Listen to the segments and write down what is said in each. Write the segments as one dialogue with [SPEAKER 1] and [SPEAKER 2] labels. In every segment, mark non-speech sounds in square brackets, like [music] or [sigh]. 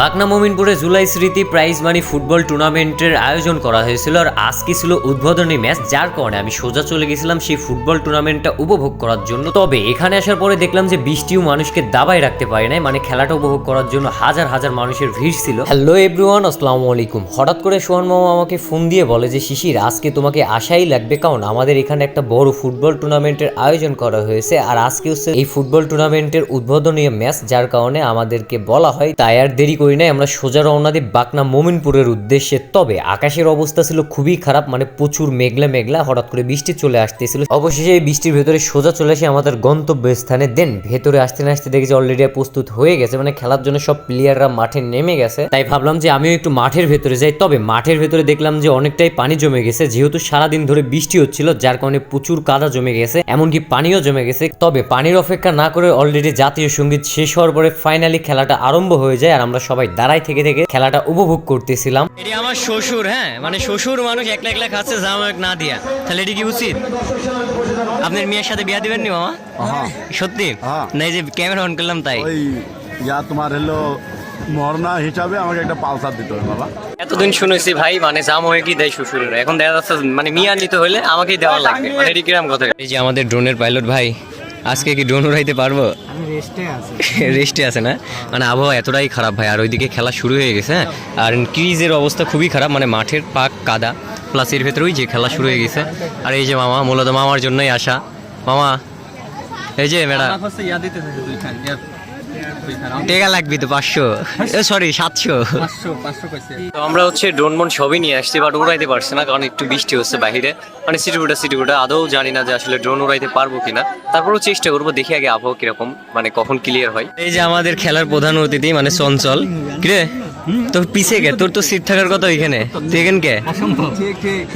[SPEAKER 1] বাকনা মোমিনপুরে জুলাই স্মৃতি prize money football টুর্নামেন্টের আয়োজন করা হয়েছিল আর আজকে ছিল উদ্বোধনী ম্যাচ যার কারণে আমি সোজা চলে গেছিলাম সেই ফুটবল টুর্নামেন্টটা উপভোগ করার জন্য। তবে এখানে আসার পরে দেখলাম যে বৃষ্টিও মানুষকে দাবায় রাখতে পারে নাই মানে খেলাটা উপভোগ করার জন্য হাজার হাজার মানুষের ভিড় ছিল। হ্যালো এভরিওয়ান আসসালামু আলাইকুম। হঠাৎ করে সোহান মামা আমাকে ফোন দিয়ে বলে যে, শিশির, আজকে তোমাকে আসাই লাগবে, কারণ আমাদের এখানে একটা বড় ফুটবল টুর্নামেন্টের আয়োজন করা হয়েছে আর আজকে হচ্ছে এই ফুটবল টুর্নামেন্টের উদ্বোধনী ম্যাচ যার কারণে আমাদেরকে বলা হয়, তাই আর দেরি করি নাই, আমরা সোজা রওনা দিই বাকনা মোমিনপুরের উদ্দেশ্যে। তবে আকাশের অবস্থা ছিল খুবই খারাপ মানে প্রচুর মেঘলা মেঘলা, হঠাৎ করে বৃষ্টি চলে আসতেছিল। অবশেষে এই বৃষ্টির ভেতরে সোজা চলে আসে আমাদের গন্তব্য স্থানে দেন ভেতরে আসতে না আসতে দেখি যে অলরেডি প্রস্তুত হয়ে গেছে মানে খেলার জন্য সব প্লেয়াররা মাঠে নেমে গেছে। তাই ভাবলাম যে আমিও একটু মাঠের ভেতরে যাই। তবে মাঠের ভেতরে দেখলাম যে অনেকটাই পানি জমে গেছে, যেহেতু সারাদিন ধরে বৃষ্টি হচ্ছিল, যার কারণে প্রচুর কাদা জমে গেছে, এমনকি পানিও জমে গেছে। তবে পানির অপেক্ষা না করে অলরেডি জাতীয় সংগীত শেষ হওয়ার পরে ফাইনালি খেলাটা আরম্ভ হয়ে যায়, আর আমরা সবাই দাঁড়াই থেকে থেকে খেলাটা উপভোগ করতেছিলাম। এটি আমার শ্বশুর হ্যাঁ? মানে শ্বশুর মানুষ একলা একলা খাচ্ছে জামাক না দিয়া। তাহলে এটি কি উচিত? আপনার মেয়ের সাথে বিয়া দিবেন নি মামা?
[SPEAKER 2] হ্যাঁ।
[SPEAKER 1] সত্যি?
[SPEAKER 2] হ্যাঁ।
[SPEAKER 1] না এই যে ক্যামেরা অন করলাম তাই।
[SPEAKER 2] যা তোমার হলো মরনা হিসাবে আমাকে একটা পালসার দিতে হবে বাবা
[SPEAKER 1] এতদিন শুনেছি ভাই মানে জাম হয়ে কি দেয় শ্বশুরের? এখন দেখা যাচ্ছে মানে মিয়া নিতে হলে আমাকেই দেওয়া লাগবে। মানে এটি কিরাম কথা? এই যে আমাদের ড্রোনের পাইলট ভাই আজকে কি ড্রোন উড়াইতে পারব? রেস্টে [laughs] আছে। না? মানে আবহাওয়া এতটাই খারাপ ভাই আর ওইদিকে খেলা শুরু হয়ে গেছে হ্যাঁ? আর ক্রিজের অবস্থা খুবই খারাপ মানে মাঠের পাক কাদা প্লাস এর ভেতরেই যে খেলা শুরু হয়ে গেছে। আর এই যে মামা মূলত মামার জন্যই আসা মামা এই যে ম্যাডাম টেকা লাগবে তো পাঁচশো। সরি সাতশো। তো আমরা হচ্ছে ড্রোনমন সবই নিয়ে আসছি বাট উড়াইতে পারছি না কারণ একটু বৃষ্টি হচ্ছে বাইরে। মানে সিটিগুটা সিটিগুটা আদৌ জানি না যে আসলে ড্রোন উড়াইতে পারব কিনা। তারপরেও চেষ্টা করব দেখি আগে আবহাওয়া কীরকম মানে কখন ক্লিয়ার হয়। এই যে আমাদের খেলার প্রধান অতিথি মানে চঞ্চল কিরে তোর পিছে গে তোর তো সিট থাকার কথা ওইখানে। তুই কে?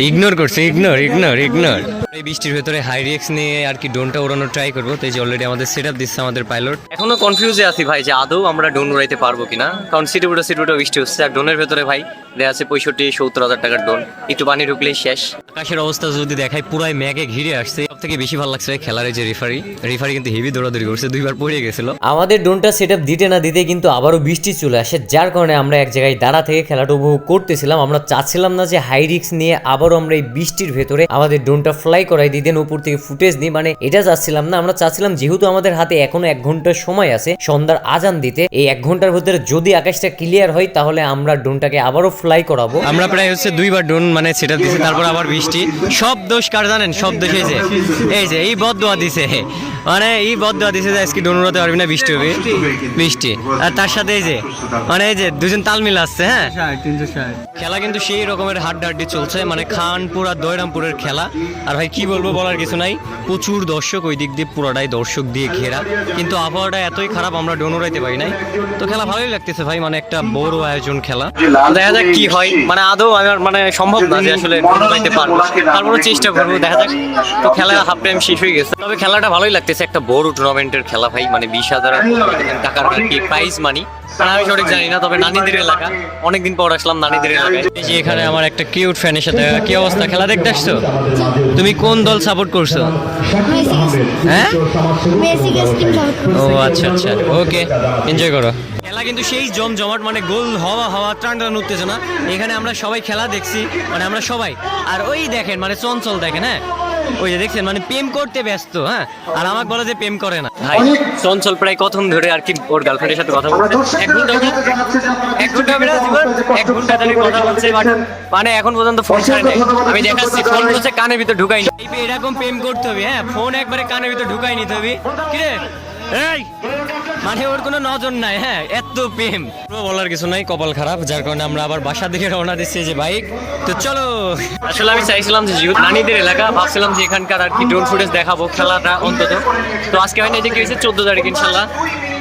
[SPEAKER 1] ইগনোর করছে ইগনোর ইগনোর ইগনোর এই বৃষ্টির ভেতরে হাই রিক্স নিয়ে আর কি ড্রোনটা উড়ানোর ট্রাই করব। তো এই যে অলরেডি আমাদের সেট আপ দিচ্ছে আমাদের পাইলট এখনও কনফিউজে আছি ভাই যে আদৌ আমরা ডোন উড়াইতে পারব কিনা? কারণ সিটি উঠে সিটি উঠে বৃষ্টি হচ্ছে। আর ডোনের ভেতরে ভাই দেওয়া আছে পঁয়ষট্টি সত্তর হাজার টাকার ড্রোন একটু পানি ঢুকলেই শেষ। আকাশের অবস্থা যদি দেখায় পুরাই ম্যাগে ঘিরে আসছে। সব থেকে বেশি ভালো লাগছে খেলার যে রেফারি রেফারি কিন্তু হেভি দৌড়াদৌড়ি করছে দুইবার পড়ে গেছিল। আমাদের ড্রোনটা সেট আপ দিতে না দিতে কিন্তু আবারও বৃষ্টি চলে আসে যার কারণে আমরা এক জায়গায় দাঁড়া থেকে খেলাটা উপভোগ করতেছিলাম। আমরা চাচ্ছিলাম না যে হাই রিক্স নিয়ে আবারও আমরা এই বৃষ্টির ভেতরে আমাদের ডোনটা ফ্লাই করাই দিতেন উপর থেকে ফুটেজ নিই মানে এটা চাচ্ছিলাম না আমরা চাচ্ছিলাম যেহেতু আমাদের হাতে এখনও এক ঘণ্টার সময় আছে সন্ধ্যার আজান দিতে এই এক ঘণ্টার ভেতরে যদি আকাশটা ক্লিয়ার হয় তাহলে আমরা ডোনটাকে আবারও ফ্লাই করাবো। আমরা প্রায় হচ্ছে দুইবার ড্রোন মানে সেটা দিছি, তারপর আবার বৃষ্টি। সব দোষ কার জানেন? সব দোষ এই যে এই যে, এই দিছে। মানে এই বদোয়া দিছে যে আজকে ড্রোন উড়াতে পারবি না বৃষ্টি হবে। বৃষ্টি আর তার সাথে এই যে মানে এই যে দুজন তাল মিল আসছে হ্যাঁ? খেলা কিন্তু সেই রকমের হাড্ডাহাড্ডি চলছে মানে খানপুর আর দয়রামপুরের খেলা। আর ভাই কি বলব বলার কিছু নাই। প্রচুর দর্শক ওই দিক দিয়ে পুরোটাই দর্শক দিয়ে ঘেরা। কিন্তু আবহাওয়াটা এতই খারাপ আমরা ডোন উড়াইতে পারি নাই। তো খেলা ভালোই লাগতেছে ভাই মানে একটা বড় আয়োজন খেলা। দেখা যাক কি হয়। মানে আদৌ আমার মানে সম্ভব না যে আসলে পারব। তারপরে চেষ্টা করব দেখা যাক। তো খেলা হাফ টাইম শেষ হয়ে গেছে। তবে খেলাটা ভালোই লাগতেছে একটা বড় টুর্নামেন্টের খেলা ভাই মানে বিশ হাজার টাকার কি প্রাইজ মানি আমি সঠিক জানি না, তবে নানিদের এলাকা। অনেকদিন পর আসলাম নানিদের এলাকায়। এই যে এখানে আমার একটা কিউট ফ্যানের সাথে, কি অবস্থা? খেলা দেখতে আসছো? তুমি কোন দল সাপোর্ট করছ? হ্যাঁ? ও আচ্ছা আচ্ছা। ওকে এনজয় করো। খেলা কিন্তু সেই জমজমাট মানে গোল হওয়া হওয়া টান টান উঠতেছে না এখানে আমরা সবাই খেলা দেখছি মানে আমরা সবাই। আর ওই দেখেন মানে চঞ্চল দেখেন হ্যাঁ? ওই যে দেখছেন মানে প্রেম করতে ব্যস্ত হ্যাঁ? আর আমাকে বলে যে প্রেম করে না। ভাই চঞ্চল প্রায় কখন ধরে আর কি ওর গার্লফ্রেন্ডের সাথে কথা বলছে। এক ঘণ্টা এক ঘণ্টা বেড়া জীবন এক ঘণ্টা ধরে কথা বলছে মানে এখন পর্যন্ত ফোন ছাড়ে নাই আমি দেখাচ্ছি ফোন হচ্ছে কানের ভিতর ঢুকাই এরকম প্রেম করতে হবে হ্যাঁ? ফোন একবারে কানের ভিতর ঢুকাই নিতে হবে কিরে এই! মানে ওর কোনো নজর নাই হ্যাঁ এত প্রেম। বলার কিছু নাই কপাল খারাপ যার কারণে আমরা আবার বাসার দিকে রওনা দিচ্ছি যে বাইক। তো চলো। আসলে আমি চাইছিলাম যে যেহেতু নানিদের এলাকা ভাবছিলাম যে এখানকার আর কি ড্রোন ফুটেজ দেখাবো খেলাটা অন্তত। তো আজকে হয়নি যে কি হয়েছে? চোদ্দ তারিখ ইনশাল্লাহ।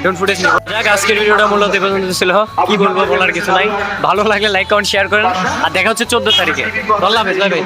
[SPEAKER 1] ড্রোন ফুটেজ নেব। যাক আজকের ভিডিওটা মূলত এ পর্যন্ত ছিল। কি বলব বলার কিছু নাই। ভালো লাগলে লাইক কমেন্ট শেয়ার করেন। আর দেখা হচ্ছে চোদ্দ তারিখে। আল্লাহ হাফেজ বাই বাই।